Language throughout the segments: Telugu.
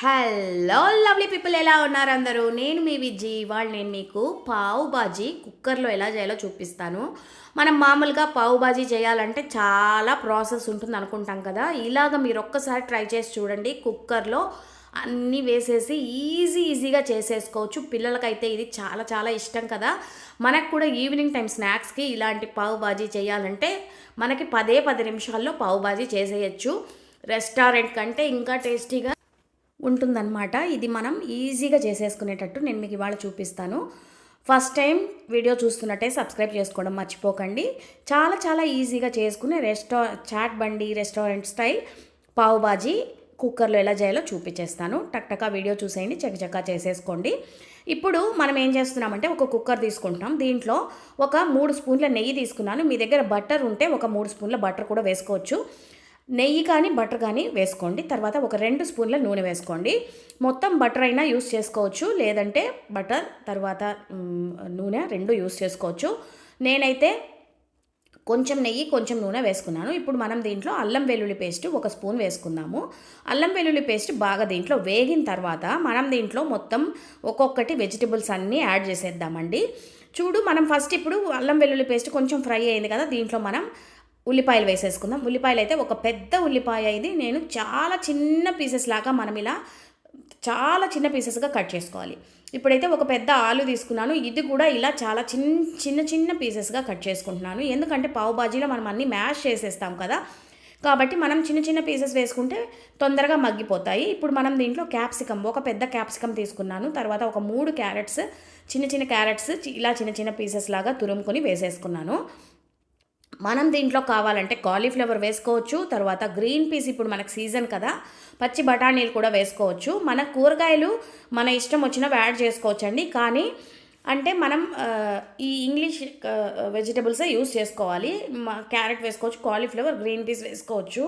హలో లవ్లీ పీపుల్ ఎలా ఉన్నారు అందరూ? నేను మీ విజ్జి ఇవాళ నేను మీకు పావు బాజీ కుక్కర్లో ఎలా చేయాలో చూపిస్తాను. మనం మామూలుగా పావు బాజీ చేయాలంటే చాలా ప్రాసెస్ ఉంటుంది అనుకుంటాం కదా. ఇలాగ మీరు ఒక్కసారి ట్రై చేసి చూడండి. కుక్కర్లో అన్నీ వేసేసి ఈజీ ఈజీగా చేసేసుకోవచ్చు. పిల్లలకైతే ఇది చాలా చాలా ఇష్టం కదా. మనకు కూడా ఈవినింగ్ టైం స్నాక్స్కి ఇలాంటి పావు బాజీ చేయాలంటే మనకి పదే పది నిమిషాల్లో పావు బాజీ చేసేయచ్చు. రెస్టారెంట్ కంటే ఇంకా టేస్టీగా ఉంటుందన్నమాట. ఇది మనం ఈజీగా చేసేసుకునేటట్టు నేను మీకు ఇవాళ చూపిస్తాను. ఫస్ట్ టైం వీడియో చూస్తున్నట్టే సబ్స్క్రైబ్ చేసుకోవడం మర్చిపోకండి. చాలా చాలా ఈజీగా చేసుకునే రెస్టా చాట్ బండి రెస్టారెంట్ స్టైల్ పావు బాజీ కుక్కర్లో ఎలా చేయాలో చూపించేస్తాను టక్టకా వీడియో చూసేయండి చకచకా చేసేసుకోండి. ఇప్పుడు మనం ఏం చేస్తున్నామంటే ఒక కుక్కర్ తీసుకుంటాం దీంట్లో ఒక మూడు స్పూన్ల నెయ్యి తీసుకున్నాను. మీ దగ్గర బటర్ ఉంటే ఒక మూడు స్పూన్ల బటర్ కూడా వేసుకోవచ్చు. నెయ్యి కానీ బటర్ కానీ వేసుకోండి. తర్వాత ఒక రెండు స్పూన్ల నూనె వేసుకోండి. మొత్తం బటర్ అయినా యూస్ చేసుకోవచ్చు. లేదంటే బటర్ తర్వాత నూనె రెండు యూస్ చేసుకోవచ్చు. నేనైతే కొంచెం నెయ్యి కొంచెం నూనె వేసుకున్నాను. ఇప్పుడు మనం దీంట్లో అల్లం వెల్లుల్లి పేస్ట్ ఒక స్పూన్ వేసుకుందాము. అల్లం వెల్లుల్లి పేస్ట్ బాగా దీంట్లో వేగిన తర్వాత మనం దీంట్లో మొత్తం ఒక్కొక్కటి వెజిటబుల్స్ అన్నీ యాడ్ చేసేద్దామండి. చూడు మనం ఫస్ట్ ఇప్పుడు అల్లం వెల్లుల్లి పేస్ట్ కొంచెం ఫ్రై అయింది కదా దీంట్లో మనం ఉల్లిపాయలు వేసేసుకుందాం. ఉల్లిపాయలు అయితే ఒక పెద్ద ఉల్లిపాయ ఇది. నేను చాలా చిన్న పీసెస్ లాగా మనం ఇలా చాలా చిన్న పీసెస్గా కట్ చేసుకోవాలి. ఇప్పుడైతే ఒక పెద్ద ఆలు తీసుకున్నాను. ఇది కూడా ఇలా చాలా చిన్న చిన్న చిన్న పీసెస్గా కట్ చేసుకుంటున్నాను. ఎందుకంటే పావు బాజీలో మనం అన్నీ మ్యాష్ చేసేస్తాం కదా. కాబట్టి మనం చిన్న చిన్న పీసెస్ వేసుకుంటే తొందరగా మగ్గిపోతాయి. ఇప్పుడు మనం దీంట్లో క్యాప్సికమ్ ఒక పెద్ద క్యాప్సికమ్ తీసుకున్నాను. తర్వాత ఒక మూడు క్యారెట్స్ చిన్న చిన్న క్యారెట్స్ ఇలా చిన్న చిన్న పీసెస్ లాగా తురుముకొని వేసేసుకున్నాను. మనం దీంట్లో కావాలంటే కాలీఫ్లవర్ వేసుకోవచ్చు తర్వాత గ్రీన్ పీస్ ఇప్పుడు మనకు సీజన్ కదా పచ్చి బఠానీలు కూడా వేసుకోవచ్చు. మన కూరగాయలు మన ఇష్టం వచ్చినవి యాడ్ చేసుకోవచ్చు అండి కానీ అంటే మనం ఈ ఇంగ్లీష్ వెజిటబుల్సే యూస్ చేసుకోవాలి. క్యారెట్ వేసుకోవచ్చు కాలీఫ్లవర్ గ్రీన్ పీస్ వేసుకోవచ్చు.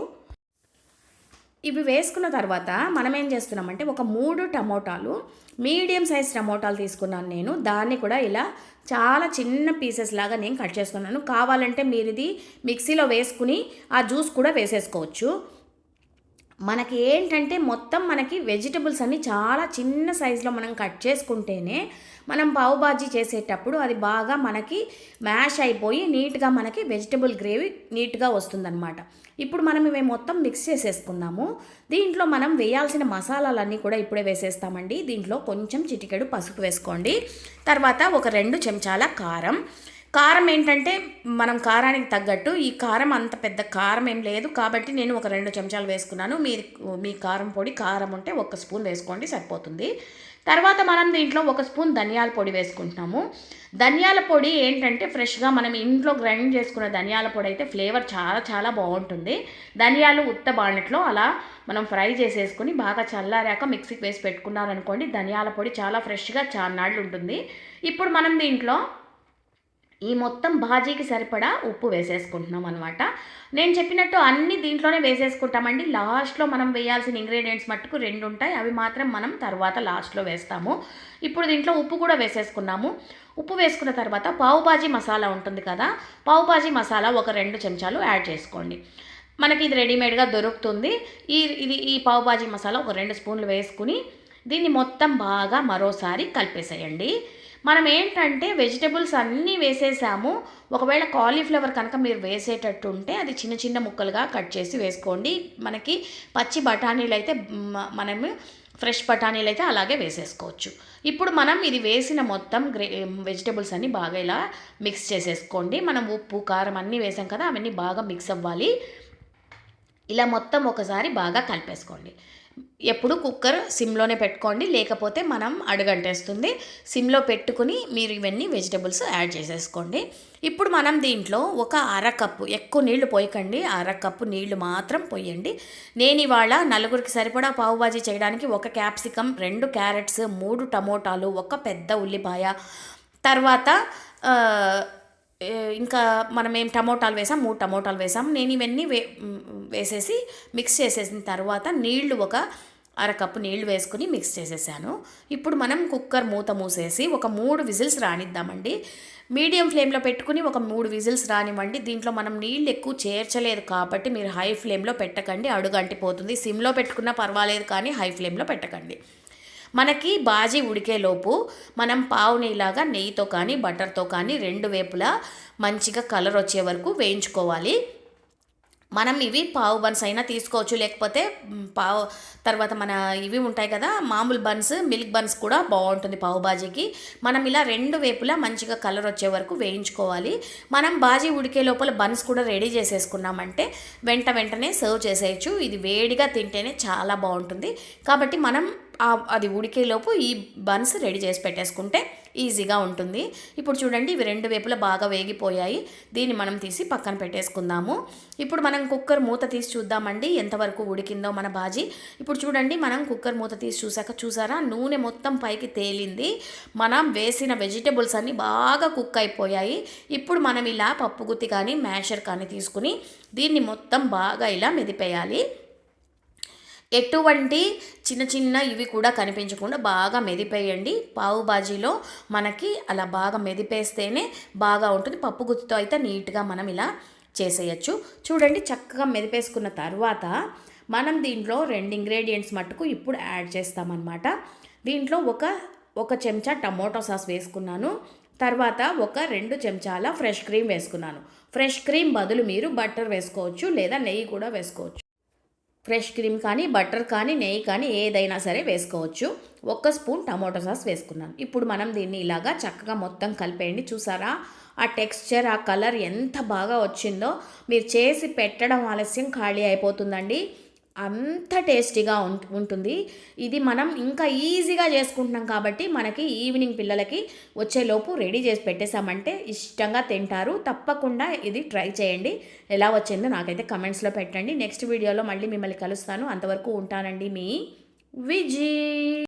ఇవి వేసుకున్న తర్వాత మనం ఏం చేస్తున్నామంటే ఒక మూడు టమోటాలు మీడియం సైజ్ టమోటాలు తీసుకున్నాను నేను. దాన్ని కూడా ఇలా చాలా చిన్న పీసెస్ లాగా నేను కట్ చేసుకున్నాను. కావాలంటే మీరు ఇది మిక్సీలో వేసుకుని ఆ జ్యూస్ కూడా వేసేసుకోవచ్చు. మనకి ఏంటంటే మొత్తం మనకి వెజిటబుల్స్ అన్ని చాలా చిన్న సైజులో మనం కట్ చేసుకుంటేనే మనం పావు బాజీ చేసేటప్పుడు అది బాగా మనకి మ్యాష్ అయిపోయి నీట్గా మనకి వెజిటబుల్ గ్రేవీ నీట్గా వస్తుందన్నమాట. ఇప్పుడు మనం ఇవి మొత్తం మిక్స్ చేసేసుకుందాము. దీంట్లో మనం వేయాల్సిన మసాలాలన్నీ కూడా ఇప్పుడే వేసేస్తామండి. దీంట్లో కొంచెం చిటికెడు పసుపు వేసుకోండి. తర్వాత ఒక రెండు చెంచాల కారం. కారం ఏంటంటే మనం కారానికి తగ్గట్టు ఈ కారం అంత పెద్ద కారం ఏం లేదు కాబట్టి నేను ఒక రెండు చెంచాలు వేసుకున్నాను. మీరు మీ కారం పొడి కారం ఉంటే ఒక స్పూన్ వేసుకోండి సరిపోతుంది. తర్వాత మనం దీంట్లో ఒక స్పూన్ ధనియాల పొడి వేసుకుంటున్నాము. ధనియాల పొడి ఏంటంటే ఫ్రెష్గా మనం ఇంట్లో గ్రైండ్ చేసుకున్న ధనియాల పొడి అయితే ఫ్లేవర్ చాలా చాలా బాగుంటుంది. ధనియాలు ఉత్త బాణెట్లో అలా మనం ఫ్రై చేసేసుకుని బాగా చల్లారాక మిక్సీకి వేసి పెట్టుకున్నారనుకోండి ధనియాల పొడి చాలా ఫ్రెష్గా చాలా నాళ్ళు ఉంటుంది. ఇప్పుడు మనం దీంట్లో ఈ మొత్తం బాజీకి సరిపడా ఉప్పు వేసేసుకుంటున్నాం అనమాట నేను చెప్పినట్టు అన్ని దీంట్లోనే వేసేసుకుంటామండి. లాస్ట్లో మనం వేయాల్సిన ఇంగ్రీడియంట్స్ మట్టుకు రెండు ఉంటాయి అవి మాత్రం మనం తర్వాత లాస్ట్లో వేస్తాము. ఇప్పుడు దీంట్లో ఉప్పు కూడా వేసేసుకున్నాము. ఉప్పు వేసుకున్న తర్వాత పావు బాజీ మసాలా ఉంటుంది కదా పావు బాజీ మసాలా ఒక రెండు చెంచాలు యాడ్ చేసుకోండి. మనకి ఇది రెడీమేడ్గా దొరుకుతుంది. ఈ ఇది ఈ పావు బాజీ మసాలా ఒక రెండు స్పూన్లు వేసుకుని దీన్ని మొత్తం బాగా మరోసారి కలిపేసేయండి. మనం ఏంటంటే వెజిటబుల్స్ అన్నీ వేసేసాము. ఒకవేళ కాలీఫ్లవర్ కనుక మీరు వేసేటట్టు ఉంటే అది చిన్న చిన్న ముక్కలుగా కట్ చేసి వేసుకోండి. మనకి పచ్చి బఠానీలు అయితే మనము ఫ్రెష్ బఠానీలు అయితే అలాగే వేసేసుకోవచ్చు. ఇప్పుడు మనం ఇది వేసిన మొత్తం గ్రే వెజిటబుల్స్ అన్నీ బాగా ఇలా మిక్స్ చేసేసుకోండి. మనం ఉప్పు కారం అన్నీ వేసాం కదా అవన్నీ బాగా మిక్స్ అవ్వాలి. ఇలా మొత్తం ఒకసారి బాగా కలిపేసుకోండి. ఎప్పుడు కుక్కర్ సిమ్లోనే పెట్టుకోండి లేకపోతే మనం అడుగంటేస్తుంది. సిమ్లో పెట్టుకుని మీరు ఇవన్నీ వెజిటబుల్స్ యాడ్ చేసేసుకోండి. ఇప్పుడు మనం దీంట్లో ఒక అరకప్పు ఎక్కువ నీళ్ళు పోయకండి. అరకప్పు నీళ్ళు మాత్రం పోయండి. నేను ఇవాళ నలుగురికి సరిపడా పావు బాజీ చేయడానికి ఒక క్యాప్సికమ్ రెండు క్యారెట్స్ మూడు టమోటాలు ఒక పెద్ద ఉల్లిపాయ తర్వాత ఇంకా మనం ఏం టమోటాలు వేసాం మూడు టమోటాలు వేసాం. నేను ఇవన్నీ వే వేసేసి మిక్స్ చేసేసిన తర్వాత నీళ్ళు ఒక అరకప్పు నీళ్ళు వేసుకుని మిక్స్ చేసేసాను. ఇప్పుడు మనం కుక్కర్ మూత మూసేసి ఒక మూడు విజిల్స్ రానిద్దామండి. మీడియం ఫ్లేమ్లో పెట్టుకుని ఒక మూడు విజిల్స్ రానివ్వండి. దీంట్లో మనం నీళ్ళు ఎక్కువ చేర్చలేదు కాబట్టి మీరు హై ఫ్లేమ్లో పెట్టకండి. అడుగు అంటిపోతుంది సిమ్లో పెట్టుకున్నా పర్వాలేదు కానీ హై ఫ్లేమ్లో పెట్టకండి. మనకి బాజీ ఉడికేలోపు మనం పావునిలాగా నెయ్యితో కానీ బటర్తో కానీ రెండు వేపులా మంచిగా కలర్ వచ్చే వరకు వేయించుకోవాలి. మనం ఇవి పావు బన్స్ అయినా తీసుకోవచ్చు. లేకపోతే పావు తర్వాత మన ఇవి ఉంటాయి కదా మామూలు బన్స్ మిల్క్ బన్స్ కూడా బాగుంటుంది పావు బాజీకి. మనం ఇలా రెండు వేపులా మంచిగా కలర్ వచ్చే వరకు వేయించుకోవాలి. మనం బాజీ ఉడికే లోపల బన్స్ కూడా రెడీ చేసేసుకున్నామంటే వెంట వెంటనే సర్వ్ చేసేయచ్చు. ఇది వేడిగా తింటేనే చాలా బాగుంటుంది. కాబట్టి మనం అది ఉడికేలోపు ఈ బన్స్ రెడీ చేసి పెట్టేసుకుంటే ఈజీగా ఉంటుంది. ఇప్పుడు చూడండి ఇవి రెండు వైపులా బాగా వేగిపోయాయి. దీన్ని మనం తీసి పక్కన పెట్టేసుకుందాము. ఇప్పుడు మనం కుక్కర్ మూత తీసి చూద్దామండి ఎంతవరకు ఉడికిందో మన బాజీ. ఇప్పుడు చూడండి మనం కుక్కర్ మూత తీసి చూసాక చూసారా నూనె మొత్తం పైకి తేలింది. మనం వేసిన వెజిటబుల్స్ అన్నీ బాగా కుక్ అయిపోయాయి. ఇప్పుడు మనం ఇలా పప్పు గుత్తి కానీ మ్యాషర్ కానీ తీసుకుని దీన్ని మొత్తం బాగా ఇలా మెదిపేయాలి. ఎటువంటి చిన్న చిన్న ఇవి కూడా కనిపించకుండా బాగా మెదిపేయండి. పావు బాజీలో మనకి అలా బాగా మెదిపేస్తేనే బాగా ఉంటుంది. పప్పు గుత్తితో అయితే నీట్గా మనం ఇలా చేసేయచ్చు. చూడండి చక్కగా మెదిపేసుకున్న తర్వాత మనం దీంట్లో రెండు ఇంగ్రీడియంట్స్ మట్టుకు ఇప్పుడు యాడ్ చేస్తామన్నమాట. దీంట్లో ఒక ఒక చెంచా టమోటో సాస్ వేసుకున్నాను. తర్వాత ఒక రెండు చెంచాల ఫ్రెష్ క్రీమ్ వేసుకున్నాను. ఫ్రెష్ క్రీమ్ బదులు మీరు బటర్ వేసుకోవచ్చు లేదా నెయ్యి కూడా వేసుకోవచ్చు. ఫ్రెష్ క్రీమ్ కానీ బటర్ కానీ నెయ్యి కానీ ఏదైనా సరే వేసుకోవచ్చు. ఒక్క స్పూన్ టమాటో సాస్ వేసుకున్నాను. ఇప్పుడు మనం దీన్ని ఇలాగా చక్కగా మొత్తం కలిపేయండి. చూసారా? ఆ టెక్స్చర్ ఆ కలర్ ఎంత బాగా వచ్చిందో. మీరు చేసి పెట్టడం ఆలస్యం ఖాళీ అయిపోతుందండి. అంత టేస్టీగా ఉం- ఉంటుంది. ఇది మనం ఇంకా ఈజీగా చేసుకుంటున్నాం కాబట్టి మనకి ఈవినింగ్ పిల్లలకి వచ్చేలోపు రెడీ చేసి పెట్టేశామంటే ఇష్టంగా తింటారు. తప్పకుండా ఇది ట్రై చేయండి. ఎలా వచ్చిందో నాకైతే కమెంట్స్లో పెట్టండి. నెక్స్ట్ వీడియోలో మళ్ళీ మిమ్మల్ని కలుస్తాను. అంతవరకు ఉంటానండి మీ విజీ.